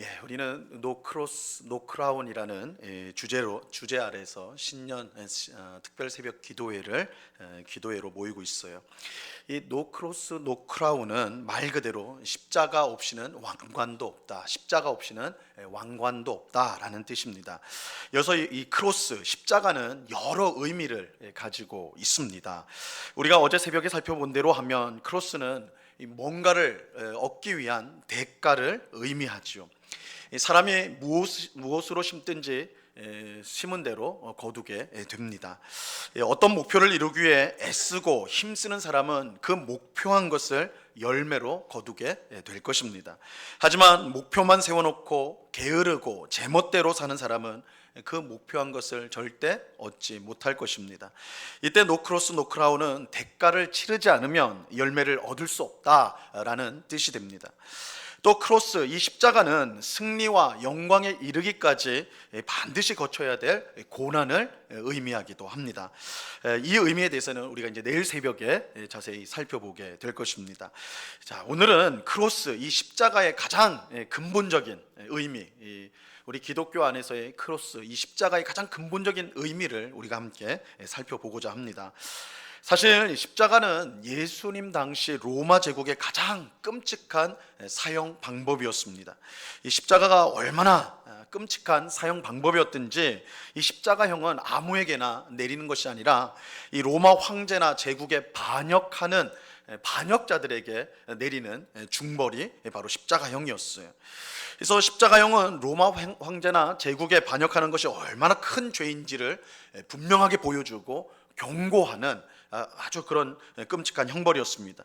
예, 우리는 노크로스 노크라운이라는 예, 주제로 주제 아래서 신년 에, 시- 어, 특별 새벽 기도회를 에, 기도회로 모이고 있어요. 이 노크로스 노크라운은 말 그대로 십자가 없이는 왕관도 없다. 십자가 없이는 에, 왕관도 없다라는 뜻입니다. 여기서 이- 이 크로스 십자가는 여러 의미를 예, 가지고 있습니다. 우리가 어제 새벽에 살펴본 대로 하면 크로스는 이 뭔가를 에, 얻기 위한 대가를 의미하지요. 이 사람이 무엇, 무엇으로 심든지 에, 심은 대로 어, 거두게 에, 됩니다. 예, 어떤 목표를 이루기 위해 애쓰고 힘쓰는 사람은 그 목표한 것을 열매로 거두게 에, 될 것입니다. 하지만 목표만 세워놓고 게으르고 제멋대로 사는 사람은 그 목표한 것을 절대 얻지 못할 것입니다. 이때 노크로스 노크라운은 대가를 치르지 않으면 열매를 얻을 수 없다라는 뜻이 됩니다. 또 크로스 이 십자가는 승리와 영광에 이르기까지 반드시 거쳐야 될 고난을 의미하기도 합니다. 이 의미에 대해서는 우리가 이제 내일 새벽에 자세히 살펴보게 될 것입니다. 자, 오늘은 크로스 이 십자가의 가장 근본적인 의미, 이 우리 기독교 안에서의 크로스 이 십자가의 가장 근본적인 의미를 우리가 함께 살펴보고자 합니다. 사실 십자가는 예수님 당시 로마 제국의 가장 끔찍한 사형 방법이었습니다. 이 십자가가 얼마나 끔찍한 사형 방법이었든지 이 십자가형은 아무에게나 내리는 것이 아니라 이 로마 황제나 제국에 반역하는 반역자들에게 내리는 중벌이 바로 십자가형이었어요. 그래서 십자가형은 로마 황제나 제국에 반역하는 것이 얼마나 큰 죄인지를 분명하게 보여주고 경고하는 아주 그런 끔찍한 형벌이었습니다.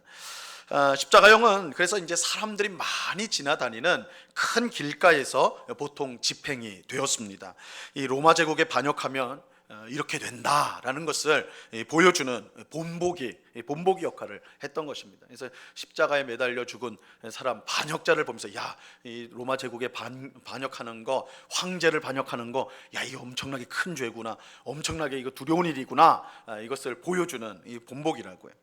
아, 십자가형은 그래서 이제 사람들이 많이 지나다니는 큰 길가에서 보통 집행이 되었습니다. 이 로마 제국에 반역하면 어, 이렇게 된다라는 것을 보여주는 본보기 본보기 역할을 했던 것입니다. 그래서 십자가에 매달려 죽은 사람 반역자를 보면서 야 이 로마 제국에 반, 반역하는 거 황제를 반역하는 거 야 이거 엄청나게 큰 죄구나 엄청나게 이거 두려운 일이구나 아, 이것을 보여주는 이 본보기라고요.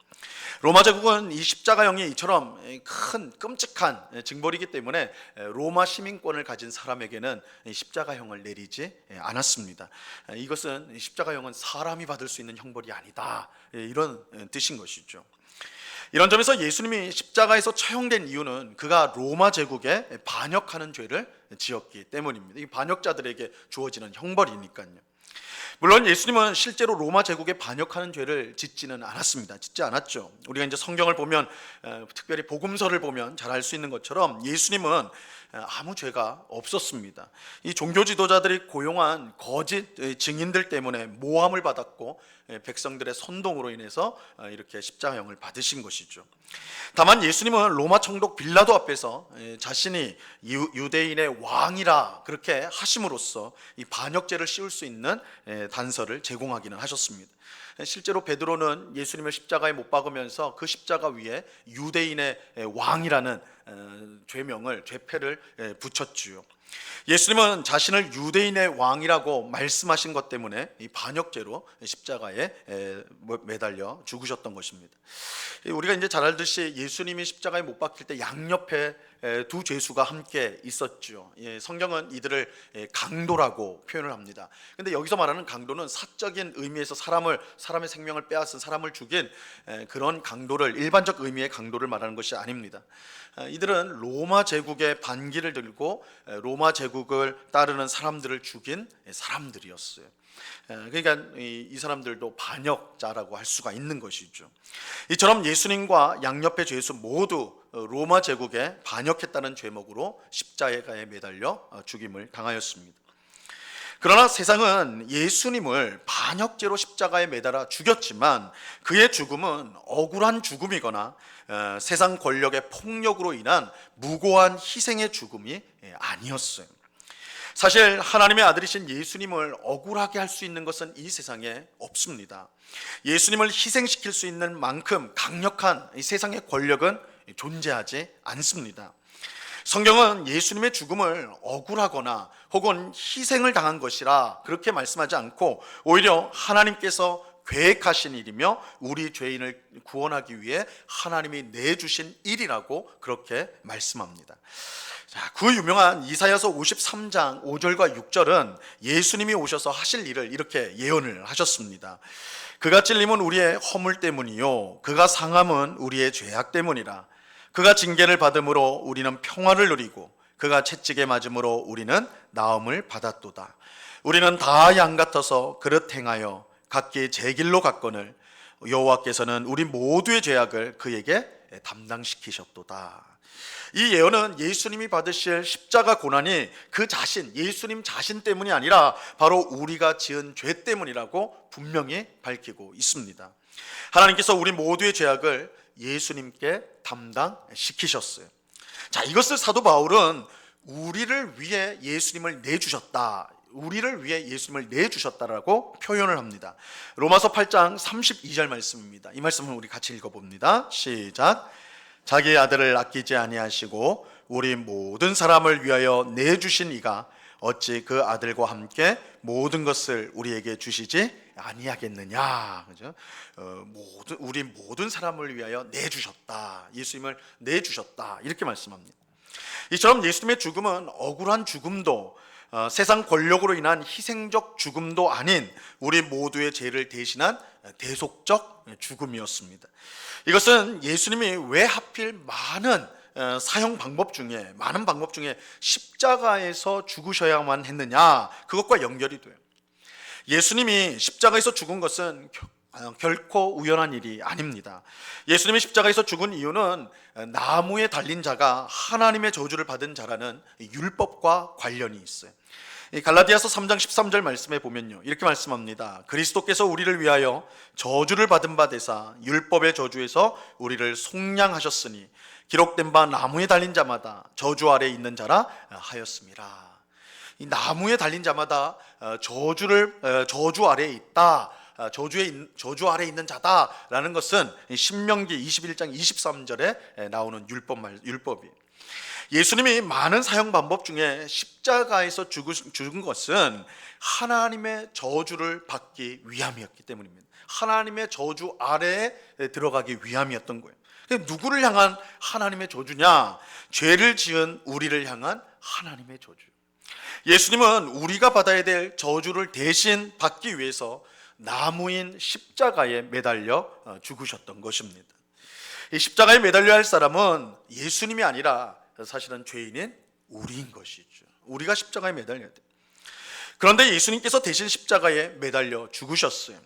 로마 제국은 이 십자가형이 이처럼 큰 끔찍한 징벌이기 때문에 로마 시민권을 가진 사람에게는 이 십자가형을 내리지 않았습니다. 이것은 십자가형은 사람이 받을 수 있는 형벌이 아니다 이런 뜻인 것이죠. 이런 점에서 예수님이 십자가에서 처형된 이유는 그가 로마 제국에 반역하는 죄를 지었기 때문입니다. 이 반역자들에게 주어지는 형벌이니까요. 물론 예수님은 실제로 로마 제국에 반역하는 죄를 짓지는 않았습니다. 짓지 않았죠. 우리가 이제 성경을 보면 어, 특별히 복음서를 보면 잘 알 수 있는 것처럼 예수님은 어, 아무 죄가 없었습니다. 이 종교 지도자들이 고용한 거짓 증인들 때문에 모함을 받았고 예, 백성들의 선동으로 인해서 어, 이렇게 십자가형을 받으신 것이죠. 다만 예수님은 로마 총독 빌라도 앞에서 예, 자신이 유, 대인의 왕이라 그렇게 하심으로써 이 반역죄를 씌울 수 있는 예, 단서를 제공하기는 하셨습니다. 실제로 베드로는 예수님을 십자가에 못 박으면서 그 십자가 위에 유대인의 왕이라는 어, 죄명을 죄패를 붙였지요. 예수님은 자신을 유대인의 왕이라고 말씀하신 것 때문에 이 반역죄로 십자가에 뭐, 매달려 죽으셨던 것입니다. 우리가 이제 잘 알듯이 예수님이 십자가에 못 박힐 때 양옆에 두 죄수가 함께 있었죠. 예, 성경은 이들을 강도라고 표현을 합니다. 근데 여기서 말하는 강도는 사적인 의미에서 사람을 사람의 생명을 빼앗은 사람을 죽인 그런 강도를 일반적 의미의 강도를 말하는 것이 아닙니다. 아, 이들은 로마 제국의 반기를 들고 로마 제국을 따르는 사람들을 죽인 사람들이었어요. 그러니까 이 사람들도 반역자라고 할 수가 있는 것이죠. 이처럼 예수님과 양옆의 죄수 모두 어, 로마 제국에 반역했다는 죄목으로 십자가에 매달려 어, 죽임을 당하였습니다. 그러나 세상은 예수님을 반역죄로 십자가에 매달아 죽였지만 그의 죽음은 억울한 죽음이거나 어, 세상 권력의 폭력으로 인한 무고한 희생의 죽음이 예, 아니었어요. 사실 하나님의 아들이신 예수님을 억울하게 할 수 있는 것은 이 세상에 없습니다. 예수님을 희생시킬 수 있는 만큼 강력한 이 세상의 권력은 존재하지 않습니다. 성경은 예수님의 죽음을 억울하거나 혹은 희생을 당한 것이라 그렇게 말씀하지 않고 오히려 하나님께서 계획하신 일이며 우리 죄인을 구원하기 위해 하나님이 내주신 일이라고 그렇게 말씀합니다. 자, 그 유명한 이사야서 53장 5절과 6절은 예수님이 오셔서 하실 일을 이렇게 예언을 하셨습니다. 그가 찔림은 우리의 허물 때문이요 그가 상함은 우리의 죄악 때문이라 그가 징계를 받음으로 우리는 평화를 누리고 그가 채찍에 맞음으로 우리는 나음을 받았도다. 우리는 다 양 같아서 그릇 행하여 각기 제 길로 갔거늘 여호와께서는 우리 모두의 죄악을 그에게 담당시키셨도다. 이 예언은 예수님이 받으실 십자가 고난이 그 자신, 예수님 자신 때문이 아니라 바로 우리가 지은 죄 때문이라고 분명히 밝히고 있습니다. 하나님께서 우리 모두의 죄악을 예수님께 담당시키셨어요. 자, 이것을 사도 바울은 우리를 위해 예수님을 내주셨다. 우리를 위해 예수님을 내주셨다라고 표현을 합니다. 로마서 8장 32절 말씀입니다. 이 말씀을 우리 같이 읽어봅니다. 시작. 자기의 아들을 아끼지 아니하시고 우리 모든 사람을 위하여 내주신 이가 어찌 그 아들과 함께 모든 것을 우리에게 주시지 아니하겠느냐 그죠? 어, 모든 우리 모든 사람을 위하여 내 주셨다 예수님을 내 주셨다 이렇게 말씀합니다. 이처럼 예수님의 죽음은 억울한 죽음도 어, 세상 권력으로 인한 희생적 죽음도 아닌 우리 모두의 죄를 대신한 대속적 죽음이었습니다. 이것은 예수님이 왜 하필 많은 어, 사형 방법 중에 많은 방법 중에 십자가에서 죽으셔야만 했느냐 그것과 연결이 돼요. 예수님이 십자가에서 죽은 것은 겨- 어, 결코 우연한 일이 아닙니다. 예수님이 십자가에서 죽은 이유는 나무에 달린 자가 하나님의 저주를 받은 자라는 율법과 관련이 있어요. 이 갈라디아서 3장 13절 말씀에 보면요. 이렇게 말씀합니다. 그리스도께서 우리를 위하여 저주를 받은 바 되사 율법의 저주에서 우리를 속량하셨으니 기록된 바 나무에 달린 자마다 저주 아래 있는 자라 하였습니다. 이 나무에 달린 자마다 어, 저주를 어, 저주 아래에 있다. 어, 저주에 있- 저주 아래 에 있는 자다라는 것은 이 신명기 21장 23절에 나오는 율법 말 율법이에요. 예수님이 많은 사형 방법 중에 십자가에서 죽은 것은 하나님의 저주를 받기 위함이었기 때문입니다. 하나님의 저주 아래에 들어가기 위함이었던 거예요. 누구를 향한 하나님의 저주냐? 죄를 지은 우리를 향한 하나님의 저주. 예수님은 우리가 받아야 될 저주를 대신 받기 위해서 나무인 십자가에 매달려 어, 죽으셨던 것입니다. 이 십자가에 매달려 할 사람은 예수님이 아니라 사실은 죄인인 우리인 것이죠. 우리가 십자가에 매달려야 돼. 그런데 예수님께서 대신 십자가에 매달려 죽으셨어요.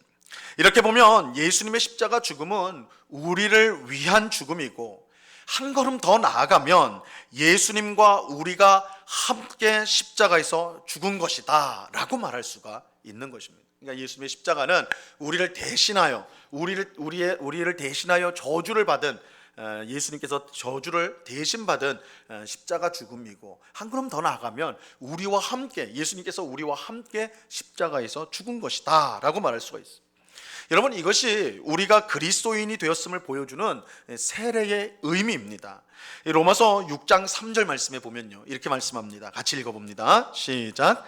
이렇게 보면 예수님의 십자가 죽음은 우리를 위한 죽음이고 한 걸음 더 나아가면 예수님과 우리가 함께 십자가에서 죽은 것이다 라고 말할 수가 있는 것입니다. 그러니까 예수님의 십자가는 우리를 대신하여 우리를 우리의 우리를 대신하여 저주를 받은 어, 예수님께서 저주를 대신 받은 어, 십자가 죽음이고 한 걸음 더 나아가면 우리와 함께 예수님께서 우리와 함께 십자가에서 죽은 것이다라고 말할 수가 있습니다. 여러분 이것이 우리가 그리스도인이 되었음을 보여주는 세례의 의미입니다. 이 로마서 6장 3절 말씀에 보면요 이렇게 말씀합니다. 같이 읽어 봅니다. 시작.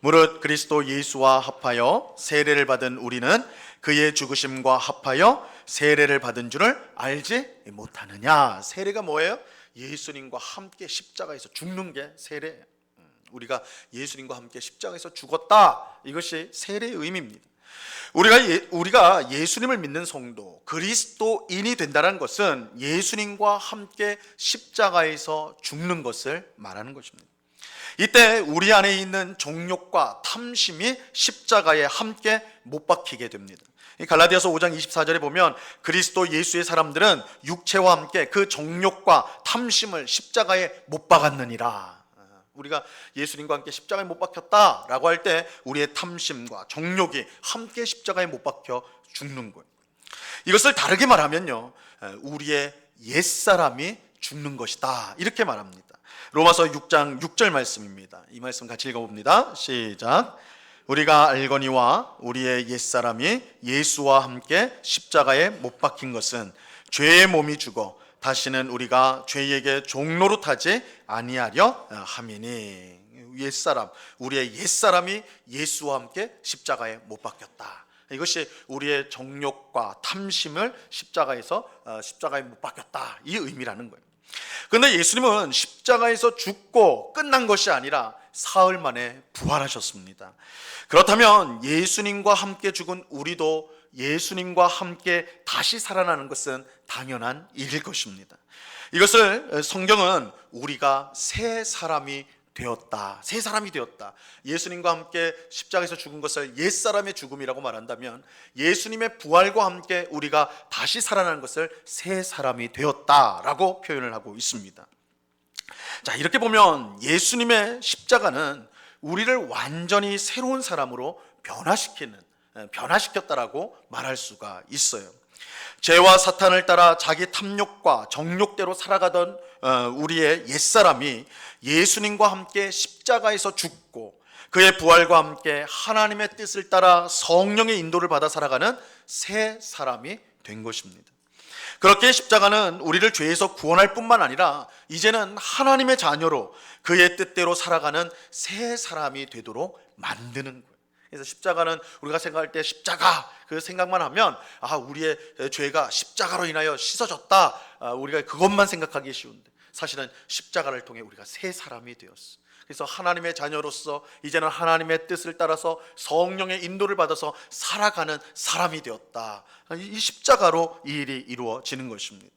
무릇 그리스도 예수와 합하여 세례를 받은 우리는 그의 죽으심과 합하여 세례를 받은 줄을 알지 못하느냐. 세례가 뭐예요? 예수님과 함께 십자가에서 죽는 게 세례예요. 음, 우리가 예수님과 함께 십자가에서 죽었다. 이것이 세례의 의미입니다. 우리가 예, 우리가 예수님을 믿는 성도 그리스도인이 된다는 것은 예수님과 함께 십자가에서 죽는 것을 말하는 것입니다. 이때 우리 안에 있는 정욕과 탐심이 십자가에 함께 못 박히게 됩니다. 이 갈라디아서 5장 24절에 보면 그리스도 예수의 사람들은 육체와 함께 그 정욕과 탐심을 십자가에 못 박았느니라. 우리가 예수님과 함께 십자가에 못 박혔다라고 할 때 우리의 탐심과 정욕이 함께 십자가에 못 박혀 죽는 거예요. 이것을 다르게 말하면요, 우리의 옛 사람이 죽는 것이다 이렇게 말합니다. 로마서 6장 6절 말씀입니다. 이 말씀 같이 읽어봅니다. 시작. 우리가 알거니와 우리의 옛 사람이 예수와 함께 십자가에 못 박힌 것은 죄의 몸이 죽어 다시는 우리가 죄에게 종로로 타지 아니하려 함이니 옛 사람 우리의 옛 사람이 예수와 함께 십자가에 못 박혔다. 이것이 우리의 정욕과 탐심을 십자가에서 어, 십자가에 못 박혔다 이 의미라는 거예요. 그런데 예수님은 십자가에서 죽고 끝난 것이 아니라 사흘 만에 부활하셨습니다. 그렇다면 예수님과 함께 죽은 우리도 예수님과 함께 다시 살아나는 것은 당연한 일일 것입니다. 이것을 성경은 우리가 새 사람이 되었다. 새 사람이 되었다. 예수님과 함께 십자가에서 죽은 것을 옛 사람의 죽음이라고 말한다면 예수님의 부활과 함께 우리가 다시 살아나는 것을 새 사람이 되었다라고 표현을 하고 있습니다. 자, 이렇게 보면 예수님의 십자가는 우리를 완전히 새로운 사람으로 변화시키는 에, 변화시켰다라고 말할 수가 있어요. 죄와 사탄을 따라 자기 탐욕과 정욕대로 살아가던 어, 우리의 옛사람이 예수님과 함께 십자가에서 죽고 그의 부활과 함께 하나님의 뜻을 따라 성령의 인도를 받아 살아가는 새 사람이 된 것입니다. 그렇게 십자가는 우리를 죄에서 구원할 뿐만 아니라 이제는 하나님의 자녀로 그의 뜻대로 살아가는 새 사람이 되도록 만드는 거예요. 그래서 십자가는 우리가 생각할 때 십자가 그 생각만 하면 아 우리의 죄가 십자가로 인하여 씻어졌다 아, 우리가 그것만 생각하기 쉬운데 사실은 십자가를 통해 우리가 새 사람이 되었어. 그래서 하나님의 자녀로서 이제는 하나님의 뜻을 따라서 성령의 인도를 받아서 살아가는 사람이 되었다. 이 십자가로 이 일이 이루어지는 것입니다.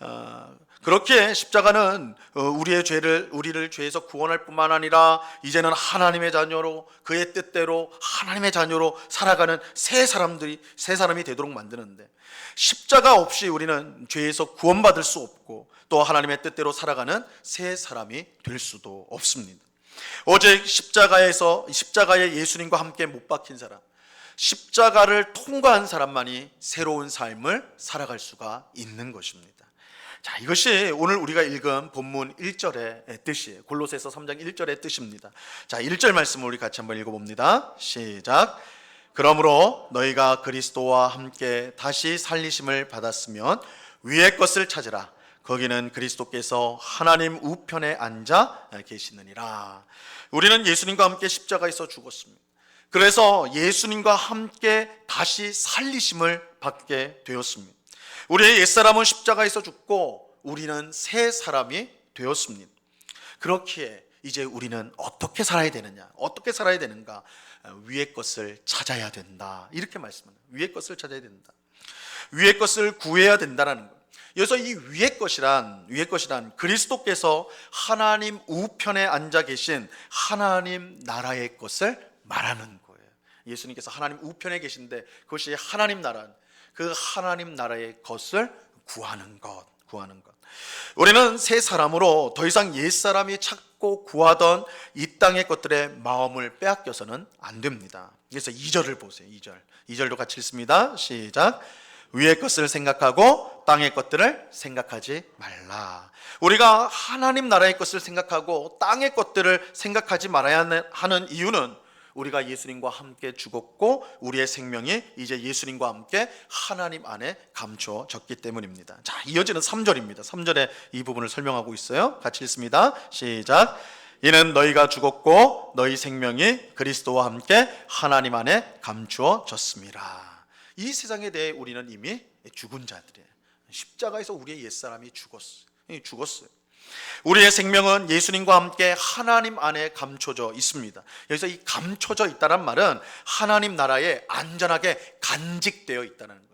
어, 그렇게 십자가는 어, 우리의 죄를 우리를 죄에서 구원할 뿐만 아니라 이제는 하나님의 자녀로 그의 뜻대로 하나님의 자녀로 살아가는 새 사람들이 새 사람이 되도록 만드는데 십자가 없이 우리는 죄에서 구원받을 수 없고 또 하나님의 뜻대로 살아가는 새 사람이 될 수도 없습니다. 오직 십자가에서 십자가에 예수님과 함께 못 박힌 사람, 십자가를 통과한 사람만이 새로운 삶을 살아갈 수가 있는 것입니다. 자, 이것이 오늘 우리가 읽은 본문 1절의 뜻이에요. 골로새서 3장 1절의 뜻입니다. 자, 1절 말씀을 우리 같이 한번 읽어 봅니다. 시작. 그러므로 너희가 그리스도와 함께 다시 살리심을 받았으면 위의 것을 찾으라. 거기는 그리스도께서 하나님 우편에 앉아 계시느니라. 우리는 예수님과 함께 십자가에서 죽었습니다. 그래서 예수님과 함께 다시 살리심을 받게 되었습니다. 우리의 옛사람은 십자가에서 죽고 우리는 새 사람이 되었습니다. 그렇기에 이제 우리는 어떻게 살아야 되느냐? 어떻게 살아야 되는가? 위의 것을 찾아야 된다. 이렇게 말씀합니다. 위의 것을 찾아야 된다. 위의 것을 구해야 된다라는 거. 여기서 이 위의 것이란 위의 것이란 그리스도께서 하나님 우편에 앉아 계신 하나님 나라의 것을 말하는 거예요. 예수님께서 하나님 우편에 계신데 그것이 하나님 나라 그 하나님 나라의 것을 구하는 것, 구하는 것. 우리는 새 사람으로 더 이상 옛 사람이 찾고 구하던 이 땅의 것들의 마음을 빼앗겨서는 안 됩니다. 그래서 2절을 보세요. 2절. 2절도 같이 읽습니다. 시작. 위의 것을 생각하고 땅의 것들을 생각하지 말라. 우리가 하나님 나라의 것을 생각하고 땅의 것들을 생각하지 말아야 하는 이유는 우리가 예수님과 함께 죽었고 우리의 생명이 이제 예수님과 함께 하나님 안에 감춰졌기 때문입니다. 자, 이어지는 3절입니다. 3절에 이 부분을 설명하고 있어요. 같이 읽습니다. 시작. 이는 너희가 죽었고 너희 생명이 그리스도와 함께 하나님 안에 감추어졌습니다. 이 세상에 대해 우리는 이미 죽은 자들이에요. 십자가에서 우리의 옛사람이 죽었어요. 죽었어요. 우리의 생명은 예수님과 함께 하나님 안에 감춰져 있습니다. 여기서 이 감춰져 있다는 말은 하나님 나라에 안전하게 간직되어 있다는 거예요.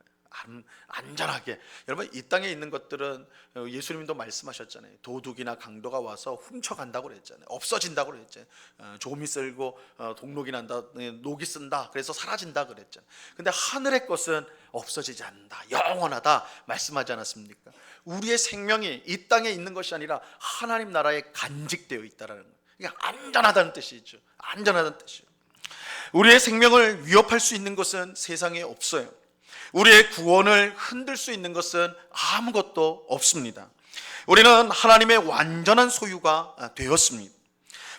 안전하게. 여러분 이 땅에 있는 것들은 예수님도 말씀하셨잖아요. 도둑이나 강도가 와서 훔쳐간다고 그랬잖아요. 없어진다고 그랬잖아요. 어, 조미 쓸고 어, 동록이 난다, 네, 녹이 쓴다. 그래서 사라진다 그랬잖아요. 근데 하늘의 것은 없어지지 않는다. 영원하다 말씀하지 않았습니까? 우리의 생명이 이 땅에 있는 것이 아니라 하나님 나라에 간직되어 있다라는 거예요. 이게 안전하다는 뜻이죠. 안전하다는 뜻이죠. 우리의 생명을 위협할 수 있는 것은 세상에 없어요. 우리의 구원을 흔들 수 있는 것은 아무것도 없습니다. 우리는 하나님의 완전한 소유가 되었습니다.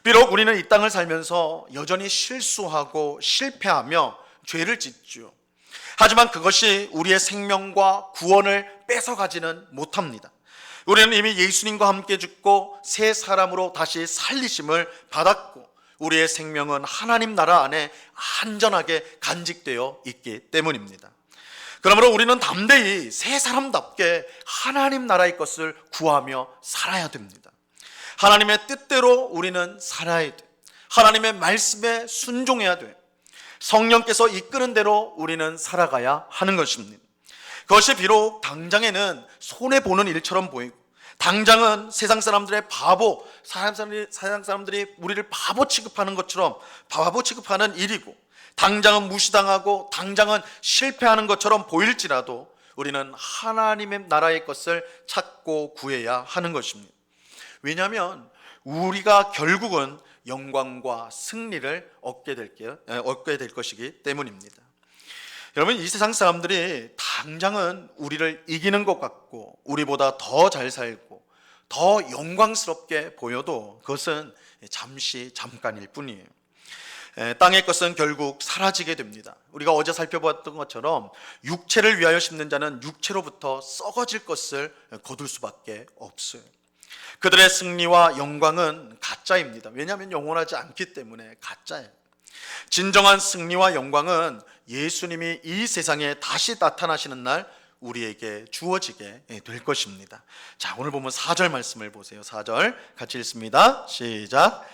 비록 우리는 이 땅을 살면서 여전히 실수하고 실패하며 죄를 짓죠. 하지만 그것이 우리의 생명과 구원을 뺏어가지는 못합니다. 우리는 이미 예수님과 함께 죽고 새 사람으로 다시 살리심을 받았고 우리의 생명은 하나님 나라 안에 안전하게 간직되어 있기 때문입니다. 그러므로 우리는 담대히 새 사람답게 하나님 나라의 것을 구하며 살아야 됩니다. 하나님의 뜻대로 우리는 살아야 돼. 하나님의 말씀에 순종해야 돼. 성령께서 이끄는 대로 우리는 살아가야 하는 것입니다. 그것이 비록 당장에는 손해 보는 일처럼 보이고 당장은 세상 사람들의 바보, 사람 사람들이 우리를 바보 취급하는 것처럼 바보 취급하는 일이고 당장은 무시당하고 당장은 실패하는 것처럼 보일지라도 우리는 하나님의 나라의 것을 찾고 구해야 하는 것입니다. 왜냐하면 우리가 결국은 영광과 승리를 얻게 될게요. 에, 얻게 될 것이기 때문입니다. 여러분 이 세상 사람들이 당장은 우리를 이기는 것 같고 우리보다 더 잘 살고 더 영광스럽게 보여도 그것은 잠시 잠깐일 뿐이에요. 에, 땅의 것은 결국 사라지게 됩니다. 우리가 어제 살펴봤던 것처럼 육체를 위하여 심는 자는 육체로부터 썩어질 것을 거둘 수밖에 없어요. 그들의 승리와 영광은 가짜입니다. 왜냐하면 영원하지 않기 때문에 가짜예요. 진정한 승리와 영광은 예수님이 이 세상에 다시 나타나시는 날 우리에게 주어지게 될 것입니다. 자, 오늘 보면 4절 말씀을 보세요. 4절 같이 읽습니다. 시작.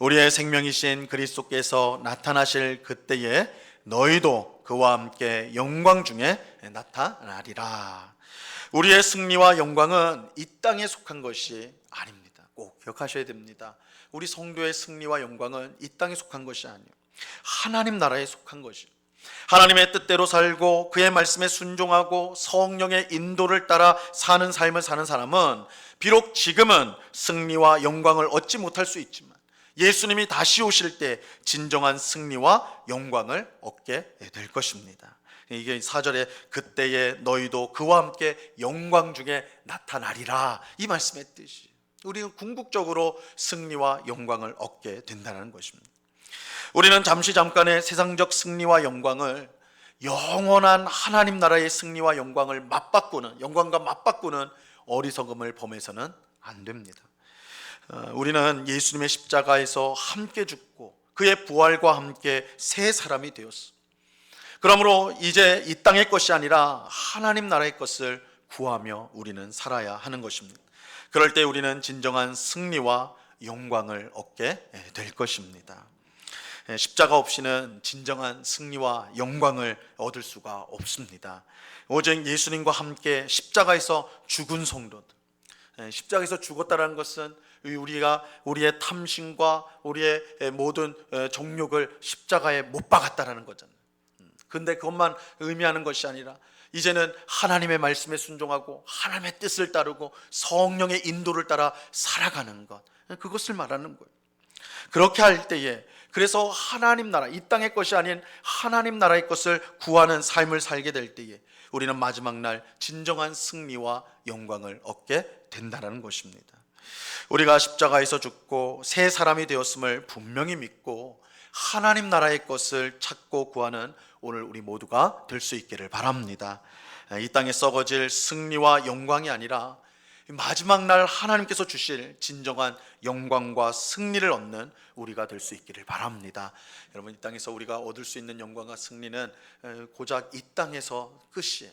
우리의 생명이신 그리스도께서 나타나실 그때에 너희도 그와 함께 영광 중에 나타나리라. 우리의 승리와 영광은 이 땅에 속한 것이 아닙니다. 꼭 기억하셔야 됩니다. 우리 성도의 승리와 영광은 이 땅에 속한 것이 아니에요. 하나님 나라에 속한 것이. 하나님의 뜻대로 살고 그의 말씀에 순종하고 성령의 인도를 따라 사는 삶을 사는 사람은 비록 지금은 승리와 영광을 얻지 못할 수 있지만 예수님이 다시 오실 때 진정한 승리와 영광을 얻게 될 것입니다. 이게 4절에 그때에 너희도 그와 함께 영광 중에 나타나리라 이 말씀의 뜻이 우리는 궁극적으로 승리와 영광을 얻게 된다는 것입니다. 우리는 잠시 잠깐의 세상적 승리와 영광을 영원한 하나님 나라의 승리와 영광을 맞바꾸는 영광과 맞바꾸는 어리석음을 범해서는 안 됩니다. 어, 우리는 예수님의 십자가에서 함께 죽고 그의 부활과 함께 새 사람이 되었어. 그러므로 이제 이 땅의 것이 아니라 하나님 나라의 것을 구하며 우리는 살아야 하는 것입니다. 그럴 때 우리는 진정한 승리와 영광을 얻게 될 것입니다. 예, 십자가 없이는 진정한 승리와 영광을 얻을 수가 없습니다. 오직 예수님과 함께 십자가에서 죽은 성도들, 예, 십자가에서 죽었다는 것은 우리가 우리의 탐심과 우리의 모든 정욕을 십자가에 못 박았다라는 거잖아요. 음, 근데 그것만 의미하는 것이 아니라 이제는 하나님의 말씀에 순종하고 하나님의 뜻을 따르고 성령의 인도를 따라 살아가는 것 그것을 말하는 거예요. 그렇게 할 때에 그래서 하나님 나라 이 땅의 것이 아닌 하나님 나라의 것을 구하는 삶을 살게 될 때에 우리는 마지막 날 진정한 승리와 영광을 얻게 된다는 것입니다. 우리가 십자가에서 죽고 새 사람이 되었음을 분명히 믿고 하나님 나라의 것을 찾고 구하는 오늘 우리 모두가 될 수 있기를 바랍니다. 이 땅에 썩어질 승리와 영광이 아니라 마지막 날 하나님께서 주실 진정한 영광과 승리를 얻는 우리가 될 수 있기를 바랍니다. 여러분 이 땅에서 우리가 얻을 수 있는 영광과 승리는 고작 이 땅에서 끝이에요.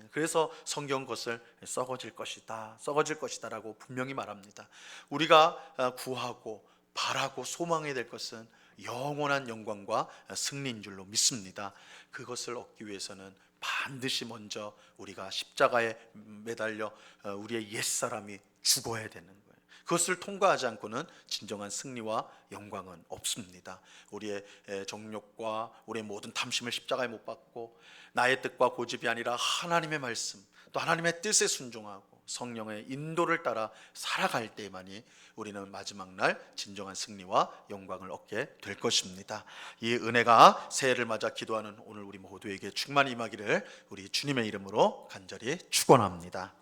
네, 그래서 성경 것을 썩어질 것이다, 썩어질 것이다라고 분명히 말합니다. 우리가 어, 구하고 바라고 소망해야 될 것은 영원한 영광과 승리인 줄로 믿습니다. 그것을 얻기 위해서는 반드시 먼저 우리가 십자가에 매달려 어, 우리의 옛 사람이 죽어야 되는. 그것을 통과하지 않고는 진정한 승리와 영광은 없습니다. 우리의 정욕과 우리의 모든 탐심을 십자가에 못 박고 나의 뜻과 고집이 아니라 하나님의 말씀 또 하나님의 뜻에 순종하고 성령의 인도를 따라 살아갈 때만이 우리는 마지막 날 진정한 승리와 영광을 얻게 될 것입니다. 이 은혜가 새해를 맞아 기도하는 오늘 우리 모두에게 충만히 임하기를 우리 주님의 이름으로 간절히 축원합니다.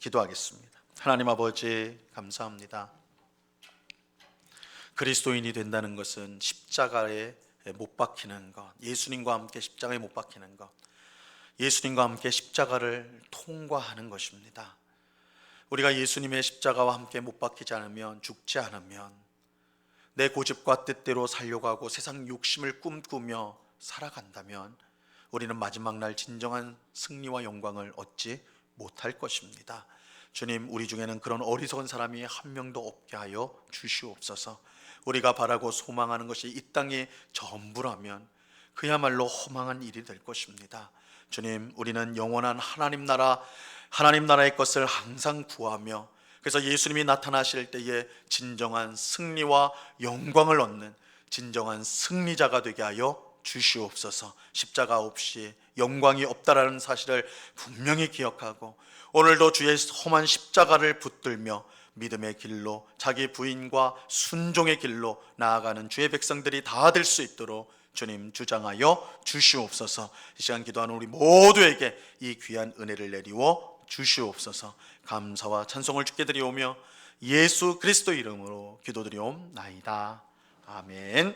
기도하겠습니다. 하나님 아버지 감사합니다. 그리스도인이 된다는 것은 십자가에 못 박히는 것, 예수님과 함께 십자가에 못 박히는 것, 예수님과 함께 십자가를 통과하는 것입니다. 우리가 예수님의 십자가와 함께 못 박히지 않으면 죽지 않으면 내 고집과 뜻대로 살려고 하고 세상 욕심을 꿈꾸며 살아간다면 우리는 마지막 날 진정한 승리와 영광을 얻지 못할 것입니다. 주님, 우리 중에는 그런 어리석은 사람이 한 명도 없게 하여 주시옵소서. 우리가 바라고 소망하는 것이 이 땅의 전부라면 그야말로 허망한 일이 될 것입니다. 주님, 우리는 영원한 하나님 나라, 하나님 나라의 것을 항상 구하며 그래서 예수님이 나타나실 때에 진정한 승리와 영광을 얻는 진정한 승리자가 되게 하여 주시옵소서. 십자가 없이 영광이 없다라는 사실을 분명히 기억하고 오늘도 주의 험한 십자가를 붙들며 믿음의 길로 자기 부인과 순종의 길로 나아가는 주의 백성들이 다 될 수 있도록 주님 주장하여 주시옵소서. 이 시간 기도하는 우리 모두에게 이 귀한 은혜를 내리워 주시옵소서. 감사와 찬송을 주께 드리오며 예수 그리스도 이름으로 기도드리옵나이다. 아멘.